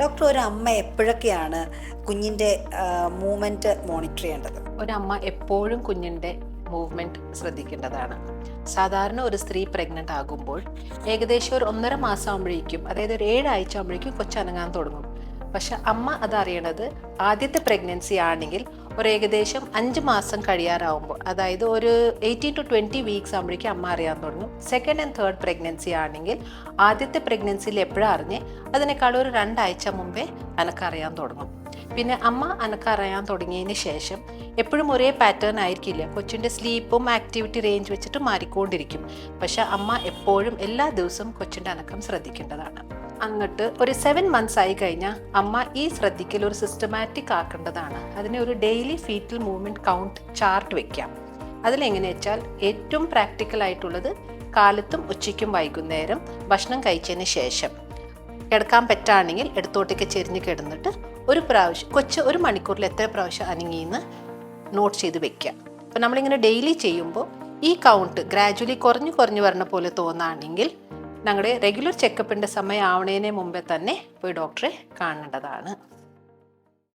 Doctor ഒരു അമ്മ എപ്പോഴൊക്കെയാണ് കുഞ്ഞിന്റെ മൂവ്മെന്റ് മോണിറ്റർ ചെയ്യേണ്ടത്? ഒരമ്മ എപ്പോഴും കുഞ്ഞിന്റെ മൂവ്മെന്റ് ശ്രദ്ധിക്കേണ്ടതാണ്. സാധാരണ ഒരു സ്ത്രീ പ്രഗ്നന്റ് ആകുമ്പോൾ ഏകദേശം ഒരു ഒന്നര മാസം ആകുമ്പോഴേക്കും അതായത് ഒരു ഏഴാഴ്ച ആകുമ്പോഴേക്കും കൊച്ചനങ്ങാൻ തുടങ്ങും. പക്ഷെ അമ്മ അതറിയണത് ആദ്യത്തെ പ്രഗ്നൻസി ആണെങ്കിൽ ഒരു ഏകദേശം അഞ്ച് മാസം കഴിയാറാവുമ്പോൾ അതായത് ഒരു എയ്റ്റീൻ ടു ട്വന്റി വീക്സ് ആകുമ്പോഴേക്കും അമ്മ അറിയാൻ തുടങ്ങും. സെക്കൻഡ് ആൻഡ് തേർഡ് പ്രഗ്നൻസി ആണെങ്കിൽ ആദ്യത്തെ പ്രഗ്നൻസിയിൽ എപ്പോഴും അറിഞ്ഞ്? അതിനേക്കാൾ ഒരു രണ്ടാഴ്ച മുമ്പേ അനക്കറിയാൻ തുടങ്ങും. പിന്നെ അമ്മ അനക്കറിയാൻ തുടങ്ങിയതിന് ശേഷം എപ്പോഴും ഒരേ പാറ്റേൺ ആയിരിക്കില്ല. കൊച്ചിന്റെ സ്ലീപ്പും ആക്ടിവിറ്റി റേഞ്ച് വെച്ചിട്ട് മാറിക്കൊണ്ടിരിക്കും. പക്ഷെ അമ്മ എപ്പോഴും എല്ലാ ദിവസവും കൊച്ചിന്റെ അനക്കം ശ്രദ്ധിക്കേണ്ടതാണ്. അങ്ങോട്ട് ഒരു സെവൻ മന്ത്സ് ആയി കഴിഞ്ഞാൽ അമ്മ ഈ ശ്രദ്ധിക്കൽ ഒരു സിസ്റ്റമാറ്റിക് ആക്കേണ്ടതാണ്. അതിന് ഒരു daily fetal movement count chart വെക്കാം. അതിലെങ്ങനെ വെച്ചാൽ ഏറ്റവും പ്രാക്ടിക്കൽ ആയിട്ടുള്ളത് കാലത്തും ഉച്ചയ്ക്കും വൈകുന്നേരം ഭക്ഷണം കഴിച്ചതിന് ശേഷം. കിടക്കാൻ പറ്റുകയാണെങ്കിൽ എടുത്തോട്ടേക്ക് ചെരിഞ്ഞ് കിടന്നിട്ട് ഒരു പ്രാവശ്യം കൊച്ച് ഒരു മണിക്കൂറിൽ എത്ര പ്രാവശ്യം അനങ്ങിയെന്ന് നോട്ട് ചെയ്ത് വെക്കുക അപ്പം നമ്മളിങ്ങനെ ഡെയിലി ചെയ്യുമ്പോൾ ഈ കൗണ്ട് ഗ്രാജുവലി കുറഞ്ഞു കുറഞ്ഞു വരണ പോലെ തോന്നുകയാണെങ്കിൽ ഞങ്ങളുടെ റെഗുലർ ചെക്കപ്പിന്റെ സമയം ആവണേനെ മുമ്പേ തന്നെ പോയി ഡോക്ടറെ കാണേണ്ടതാണ്.